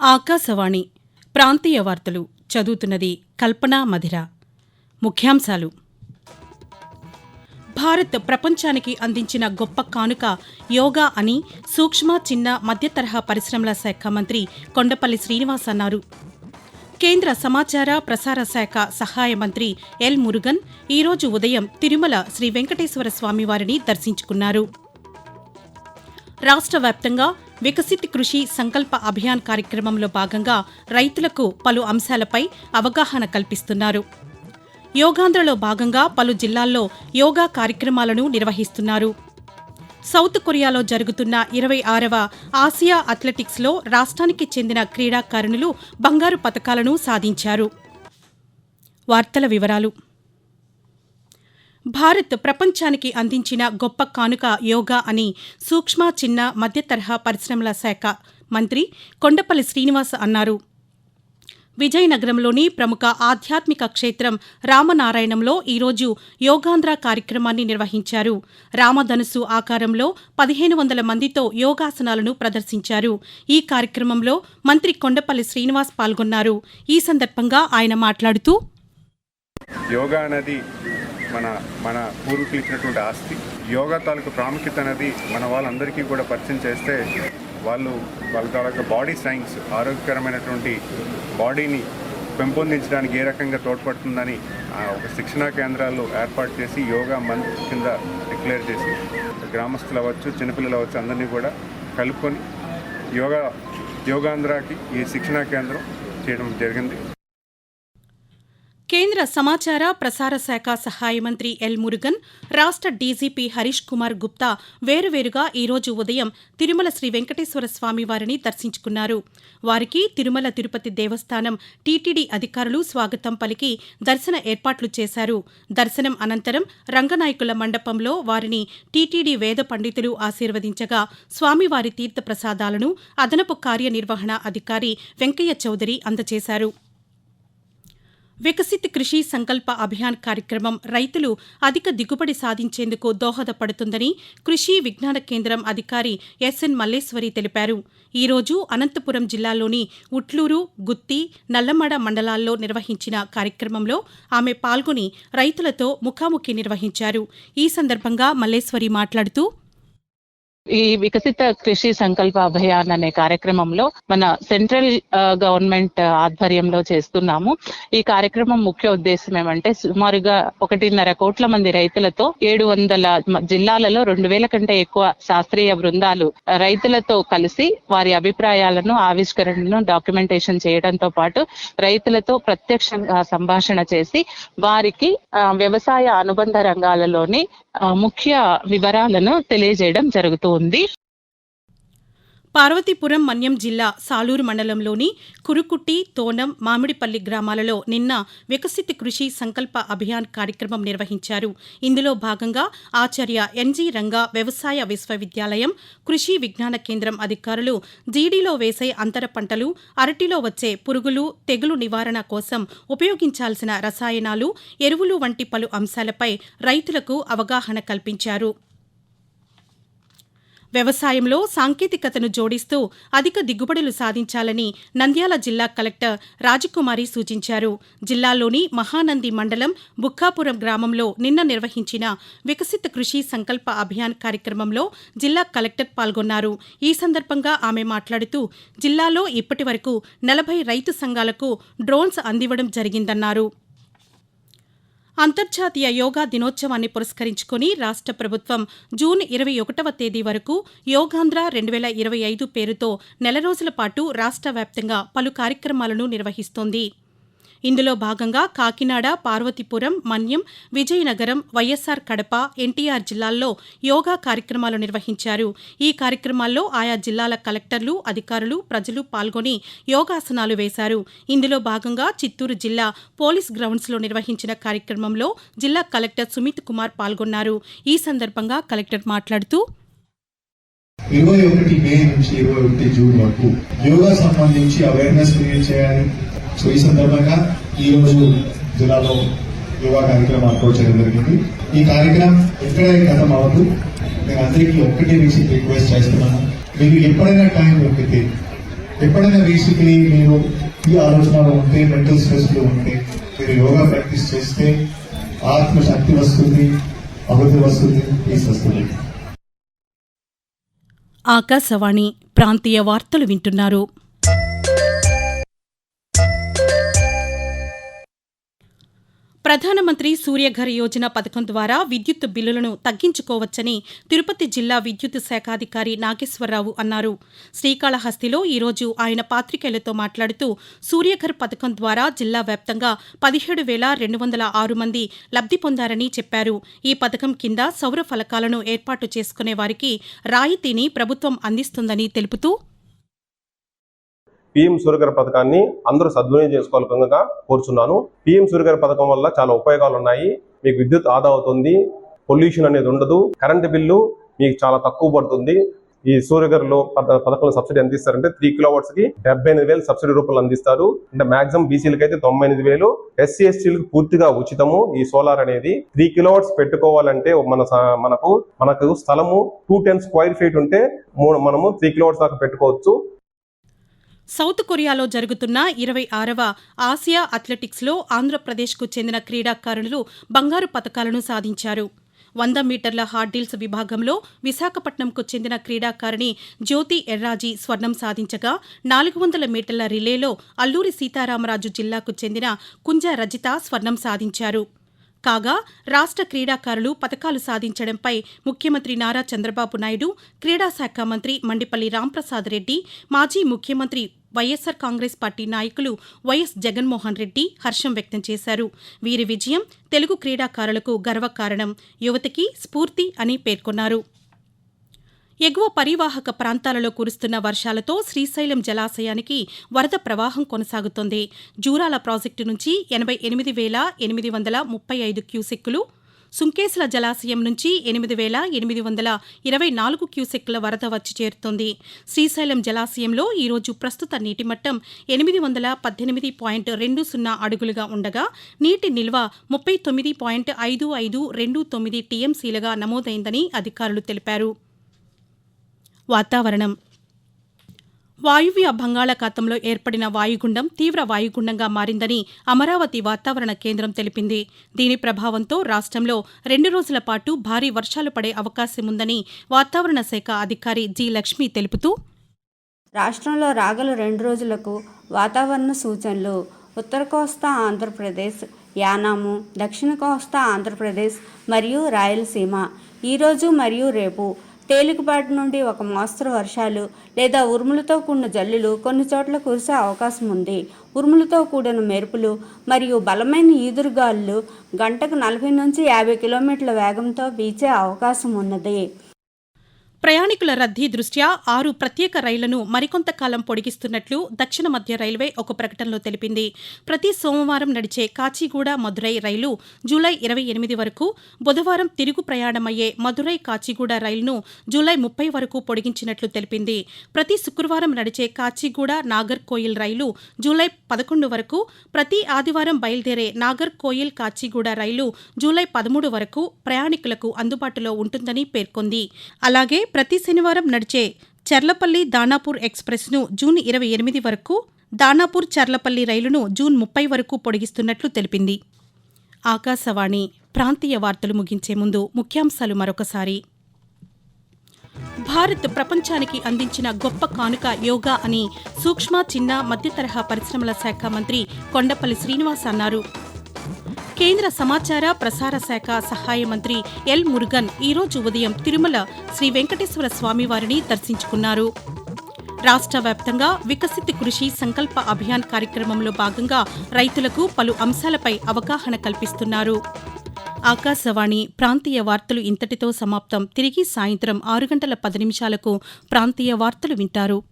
ఆకాశవాణి ప్రాంతీయ వార్తలు చదువుతున్నది కల్పన మధిర. ముఖ్యాంశాలు. భారత్ ప్రపంచానికి అందించిన గొప్ప కానుక యోగా అని సూక్ష్మ చిన్న మధ్య తరహా పరిశ్రమల శాఖ మంత్రి కొండపల్లి శ్రీనివాస్ అన్నారు. కేంద్ర సమాచార ప్రసార శాఖ సహాయ మంత్రి ఎల్ మురుగన్ ఈరోజు ఉదయం తిరుమల శ్రీ వెంకటేశ్వర స్వామివారిని దర్శించుకున్నారు. రాష్ట్ర వ్యాప్తంగా వికసిత్ కృషి సంకల్ప అభియాన్ కార్యక్రమంలో భాగంగా రైతులకు పలు అంశాలపై అవగాహన కల్పిస్తున్నారు. యోగాంధ్రలో భాగంగా పలు జిల్లాల్లో యోగా కార్యక్రమాలను నిర్వహిస్తున్నారు. సౌత్ కొరియాలో జరుగుతున్న ఇరవై ఆరవ ఆసియా అథ్లెటిక్స్లో రాష్ట్రానికి చెందిన క్రీడాకారుణులు బంగారు పతకాలను సాధించారు. వార్తల వివరాలు భారత్ ప్రపంచానికి అందించిన గొప్ప కానుక యోగా అని సూక్ష్మ చిన్న మధ్య తరహా పరిశ్రమల శాఖ మంత్రి కొండపల్లి శ్రీనివాస్ అన్నారు. విజయనగరంలోని ప్రముఖ ఆధ్యాత్మిక క్షేత్రం రామనారాయణంలో ఈరోజు యోగాంధ్ర కార్యక్రమాన్ని నిర్వహించారు. రామధనుసు ఆకారంలో పదిహేను వందల మందితో యోగాసనాలను ప్రదర్శించారు. ఈ కార్యక్రమంలో మంత్రి కొండపల్లి శ్రీనివాస్ పాల్గొన్నారు. ఈ సందర్భంగా ఆయన మాట్లాడుతూ యోగా అనేది మన మన పూర్వీకులు ఇచ్చినటువంటి ఆస్తి. యోగా తాలూకు ప్రాముఖ్యత అనేది మన వాళ్ళందరికీ కూడా పరిచయం చేస్తే వాళ్ళు వాళ్ళ తాలూకు బాడీ సైన్స్ ఆరోగ్యకరమైనటువంటి బాడీని పెంపొందించడానికి ఏ రకంగా తోడ్పడుతుందని ఆ, ఒక శిక్షణా కేంద్రాలు ఏర్పాటు చేసి యోగా మంత్ కింద డిక్లేర్ చేసి గ్రామస్తులు అవ్వచ్చు చిన్నపిల్లలు అవ్వచ్చు అందరినీ కూడా కలుపుకొని యోగా యోగాంధ్రాకి ఈ శిక్షణా కేంద్రం చేయడం జరిగింది. కేంద్ర సమాచార ప్రసార శాఖ సహాయ మంత్రి ఎల్ మురుగన్ రాష్ట్ర డీజీపీ హరీష్ కుమార్ గుప్తా వేరువేరుగా ఈరోజు ఉదయం తిరుమల శ్రీ వెంకటేశ్వర స్వామి వారిని దర్శించుకున్నారు. వారికి తిరుమల తిరుపతి దేవస్థానం టీటీడీ అధికారులు స్వాగతం పలికి దర్శన ఏర్పాట్లు చేశారు. దర్శనం అనంతరం రంగనాయకుల మండపంలో వారిని టీటీడీ వేద పండితులు ఆశీర్వదించగా స్వామివారి తీర్థప్రసాదాలను అదనపు కార్యనిర్వహణ అధికారి వెంకయ్య చౌదరి అందజేశారు. వికసిత్ కృషి సంకల్ప అభియాన్ కార్యక్రమం రైతులు అధిక దిగుబడి సాధించేందుకు దోహదపడుతుందని కృషి విజ్ఞాన కేంద్రం అధికారి ఎస్ఎన్ మల్లేశ్వరి తెలిపారు. ఈరోజు అనంతపురం జిల్లాలోని ఉట్లూరు గుత్తి నల్లమడ మండలాల్లో నిర్వహించిన కార్యక్రమంలో ఆమె పాల్గొని రైతులతో ముఖాముఖి నిర్వహించారు. ఈ సందర్భంగా మల్లేశ్వరి మాట్లాడుతూ ఈ వికసిత కృషి సంకల్ప అభయాన్ అనే కార్యక్రమంలో మన సెంట్రల్ గవర్నమెంట్ ఆధ్వర్యంలో చేస్తున్నాము. ఈ కార్యక్రమం ముఖ్య ఉద్దేశం ఏమంటే సుమారుగా ఒకటిన్నర కోట్ల మంది రైతులతో ఏడు వందల జిల్లాలలో రెండు వేల కంటే ఎక్కువ శాస్త్రీయ బృందాలు రైతులతో కలిసి వారి అభిప్రాయాలను ఆవిష్కరణను డాక్యుమెంటేషన్ చేయడంతో పాటు రైతులతో ప్రత్యక్షంగా సంభాషణ చేసి వారికి వ్యవసాయ అనుబంధ రంగాలలోని ముఖ్య వివరాలను తెలియజేయడం ఉంది పార్వతీపురం మన్యం జిల్లా సాలూరు మండలంలోని కురుకుట్టి తోనం మామిడిపల్లి గ్రామాలలో నిన్న వికసిత్ కృషి సంకల్ప అభియాన్ కార్యక్రమం నిర్వహించారు. ఇందులో భాగంగా ఆచార్య ఎన్జీ రంగా వ్యవసాయ విశ్వవిద్యాలయం కృషి విజ్ఞాన కేంద్రం అధికారులు జీడీలో వేసే అంతర పంటలు అరటిలో వచ్చే పురుగులు తెగులు నివారణ కోసం ఉపయోగించాల్సిన రసాయనాలు ఎరువులు వంటి పలు అంశాలపై రైతులకు అవగాహన కల్పించారు. వ్యవసాయంలో సాంకేతికతను జోడిస్తూ అధిక దిగుబడులు సాధించాలని నంద్యాల జిల్లా కలెక్టర్ రాజకుమారి సూచించారు. జిల్లాలోని మహానంది మండలం బుక్కాపురం గ్రామంలో నిన్న నిర్వహించిన వికసిత కృషి సంకల్ప అభియాన్ కార్యక్రమంలో జిల్లా కలెక్టర్ పాల్గొన్నారు. ఈ సందర్భంగా ఆమె మాట్లాడుతూ జిల్లాలో ఇప్పటి వరకు నలభై రైతు సంఘాలకు డ్రోన్స్ అందివ్వడం జరిగిందన్నారు. అంతర్జాతీయ యోగా దినోత్సవాన్ని పురస్కరించుకుని రాష్ట్ర ప్రభుత్వం జూన్ ఇరవై ఒకటవ తేదీ వరకు యోగాంధ్ర రెండు వేల ఇరవై ఐదు పేరుతో నెల రోజుల పాటు రాష్ట్ర వ్యాప్తంగా పలు కార్యక్రమాలను నిర్వహిస్తోంది. ఇందులో భాగంగా కాకినాడ పార్వతీపురం మన్యం విజయనగరం వైఎస్సార్ కడప ఎన్టీఆర్ జిల్లాల్లో యోగా కార్యక్రమాలు నిర్వహించారు. ఈ కార్యక్రమాల్లో ఆయా జిల్లాల కలెక్టర్లు అధికారులు ప్రజలు పాల్గొని యోగాసనాలు వేశారు. ఇందులో భాగంగా చిత్తూరు జిల్లా పోలీస్ గ్రౌండ్స్లో నిర్వహించిన కార్యక్రమంలో జిల్లా కలెక్టర్ సుమిత్ కుమార్ పాల్గొన్నారు. ఈ సందర్భంగా కలెక్టర్ మాట్లాడుతూ ఇరవై ఒకటి మే నుంచి ఇరవై ఒకటి జూన్ వరకు యోగా సంబంధించి అవేర్నెస్ క్రియేట్ చేయాలి. సో ఈ సందర్భంగా ఈరోజు జిల్లాలో యువా కార్యక్రమం అప్రోచ్ చేయడం జరిగింది. ఈ కార్యక్రమం ఎక్కడ గతం అవ్వదు. నేను అందరికీ ఒక్కటే విషయం రిక్వెస్ట్ చేస్తున్నాను. మీరు ఎప్పుడైనా టైం దొరికితే ఎప్పుడైనా వీసుకుని మీరు ఈ ఆలోచనలో ఉంటే మెంటల్ స్ట్రెస్లో ఉంటే మీరు యోగా ప్రాక్టీస్ చేస్తే ఆత్మశక్తి వస్తుంది అభివృద్ధి వస్తుంది పీస్ వస్తుంది. ఆకాశవాణి ప్రాంతీయ వార్తలు వింటున్నారు. ప్రధానమంత్రి సూర్యఘర్ యోజన పథకం ద్వారా విద్యుత్ బిల్లులను తగ్గించుకోవచ్చని తిరుపతి జిల్లా విద్యుత్ శాఖాధికారి నాగేశ్వరరావు అన్నారు. శ్రీకాళహస్తిలో ఈరోజు ఆయన పాత్రికేయులతో మాట్లాడుతూ సూర్యఘర్ పథకం ద్వారా జిల్లా వ్యాప్తంగా పదిహేడు వేల రెండు వందల ఆరు మంది లబ్ధి పొందారని చెప్పారు. ఈ పథకం కింద సౌర ఫలకాలను ఏర్పాటు చేసుకునే వారికి రాయితీని ప్రభుత్వం అందిస్తుందని తెలుపుతూ పిఎం సూర్యగర్ పథకాన్ని అందరూ సద్వినియోగం చేసుకోవాల్సిందిగా కోరుచున్నాను. పిఎం సూర్యగర్ పథకం వల్ల చాలా ఉపయోగాలు ఉన్నాయి. మీకు విద్యుత్ ఆదా అవుతుంది. పొల్యూషన్ అనేది ఉండదు. కరెంటు బిల్లు మీకు చాలా తక్కువ పడుతుంది. ఈ సూర్యగర్లో పథకంలో సబ్సిడీ అందిస్తారంటే త్రీ కిలోవాట్స్కి డెబ్బై ఎనిమిది వేలు సబ్సిడీ రూపంలో అందిస్తారు. అంటే మాక్సిమం బీసీలకి అయితే తొంభై ఎనిమిది వేలు. ఎస్సీ ఎస్టీలకు పూర్తిగా ఉచితము ఈ సోలార్ అనేది. త్రీ కిలోవాట్స్ పెట్టుకోవాలంటే మన స- మనకు మనకు స్థలము టూ టెన్ స్క్వైర్ ఫీట్ ఉంటే మూడు- మనము త్రీ కిలోవాట్స్ దాకా పెట్టుకోవచ్చు. సౌత్ కొరియాలో జరుగుతున్న ఇరవై ఆరవ ఆసియా అథ్లెటిక్స్లో ఆంధ్రప్రదేశ్కు చెందిన క్రీడాకారులు బంగారు పతకాలను సాధించారు. వంద మీటర్ల హార్డిల్స్ విభాగంలో విశాఖపట్నంకు చెందిన క్రీడాకారిణి జ్యోతి ఎర్రాజీ స్వర్ణం సాధించగా నాలుగు వందల మీటర్ల రిలేలో అల్లూరి సీతారామరాజు జిల్లాకు చెందిన కుంజ రజిత స్వర్ణం సాధించారు. కాగా రాష్ట్ర క్రీడాకారులు పథకాలు సాధించడంపై ముఖ్యమంత్రి నారా చంద్రబాబు నాయుడు క్రీడా శాఖ మంత్రి మండిపల్లి రాంప్రసాద్ రెడ్డి మాజీ ముఖ్యమంత్రి వైఎస్సార్ కాంగ్రెస్ పార్టీ నాయకులు వైఎస్ జగన్మోహన్ రెడ్డి హర్షం వ్యక్తం చేశారు. వీరి విజయం తెలుగు క్రీడాకారులకు గర్వకారణం. యువతకి స్ఫూర్తి అని పేర్కొన్నారు. ఎగువ పరివాహక ప్రాంతాలలో కురుస్తున్న వర్షాలతో శ్రీశైలం జలాశయానికి వరద ప్రవాహం కొనసాగుతోంది. జూరాల ప్రాజెక్టు నుంచి ఎనభై ఎనిమిది వేల ఎనిమిది వందల ముప్పై ఐదు క్యూసెక్కులు సుంకేసుల జలాశయం నుంచి ఎనిమిది వేల ఎనిమిది వందల ఇరవై నాలుగు క్యూసెక్ల వరద వచ్చి చేరుతోంది. శ్రీశైలం జలాశయంలో ఈరోజు ప్రస్తుత నీటి మట్టం ఎనిమిది వందల పద్దెనిమిది పాయింట్ రెండు సున్నా అడుగులుగా ఉండగా నీటి నిల్వ ముప్పై తొమ్మిది పాయింట్ ఐదు ఐదు రెండు తొమ్మిది టీఎంసీలుగా నమోదైందని అధికారులు తెలిపారు. వాతావరణం వాయువ్య బంగాళాఖాతంలో ఏర్పడిన వాయుగుండం తీవ్ర వాయుగుండంగా మారిందని అమరావతి వాతావరణ కేంద్రం తెలిపింది. దీని ప్రభావంతో రాష్ట్రంలో రెండు రోజుల పాటు భారీ వర్షాలు పడే అవకాశం ఉందని వాతావరణ శాఖ అధికారి జి లక్ష్మి తెలుపుతూ రాష్ట్రంలో రాగల రెండు రోజులకు వాతావరణ సూచనలు ఉత్తర కోస్తా ఆంధ్రప్రదేశ్ యానాము దక్షిణ కోస్తా ఆంధ్రప్రదేశ్ మరియు రాయలసీమ. ఈరోజు మరియు రేపు తేలికపాటి నుండి ఒక మోస్తరు వర్షాలు లేదా ఉరుములతో కూడిన జల్లులు కొన్ని చోట్ల కురిసే అవకాశం ఉంది. ఉరుములతో కూడిన మెరుపులు మరియు బలమైన ఈదురుగాలు గంటకు నలభై నుంచి యాభై కిలోమీటర్ల వేగంతో వీచే అవకాశం ఉన్నది. ప్రయాణికుల రద్దీ దృష్ట్యా ఆరు ప్రత్యేక రైళ్ళను మరికొంతకాలం పొడిగిస్తున్నట్లు దక్షిణ మధ్య రైల్వే ఒక ప్రకటనలో తెలిపింది. ప్రతి సోమవారం నడిచే కాచిగూడ మదురై రైలు జూలై ఇరవై ఎనిమిది వరకు బుధవారం తిరుగు ప్రయాణమయ్యే మదురై కాచిగూడ రైలును జూలై ముప్పై వరకు పొడిగించినట్లు తెలిపింది. ప్రతి శుక్రవారం నడిచే కాచిగూడ నాగర్ కోయిల్ రైలు జూలై పదకొండు వరకు ప్రతి ఆదివారం బయలుదేరే నాగర్ కోయిల్ కాచిగూడ రైలు జూలై పదమూడు వరకు ప్రయాణికులకు అందుబాటులో ఉంటుందని పేర్కొంది. అలాగే ప్రతి శనివారం నడిచే చర్లపల్లి దానాపూర్ ఎక్స్ప్రెస్ను జూన్ ఇరవై ఎనిమిది వరకు దానాపూర్ చర్లపల్లి రైలును జూన్ ముప్పై వరకు పొడిగిస్తున్నట్లు తెలిపింది. ఆకాశవాణి ప్రాంతీయ వార్తలు ముగించే ముందు ముఖ్యాంశాలు మరొకసారి. భారత్ ప్రపంచానికి అందించిన గొప్ప కానుక యోగా అని సూక్ష్మ చిన్న మధ్యతరహా పరిశ్రమల శాఖ మంత్రి కొండపల్లి శ్రీనివాస్ అన్నారు. కేంద్ర సమాచార ప్రసార శాఖ సహాయ మంత్రి ఎల్ మురుగన్ ఈరోజు ఉదయం తిరుమల శ్రీ వెంకటేశ్వర స్వామివారిని దర్శించుకున్నారు. రాష్ట్ర వ్యాప్తంగా వికసిత్ కృషి సంకల్ప అభియాన్ కార్యక్రమంలో భాగంగా రైతులకు పలు అంశాలపై అవగాహన కల్పిస్తున్నారు. ఆకాశవాణి ప్రాంతీయ వార్తలు ఇంతటితో సమాప్తం. తిరిగి సాయంత్రం ఆరు గంటల పది నిమిషాలకు ప్రాంతీయ వార్తలు వింటారు.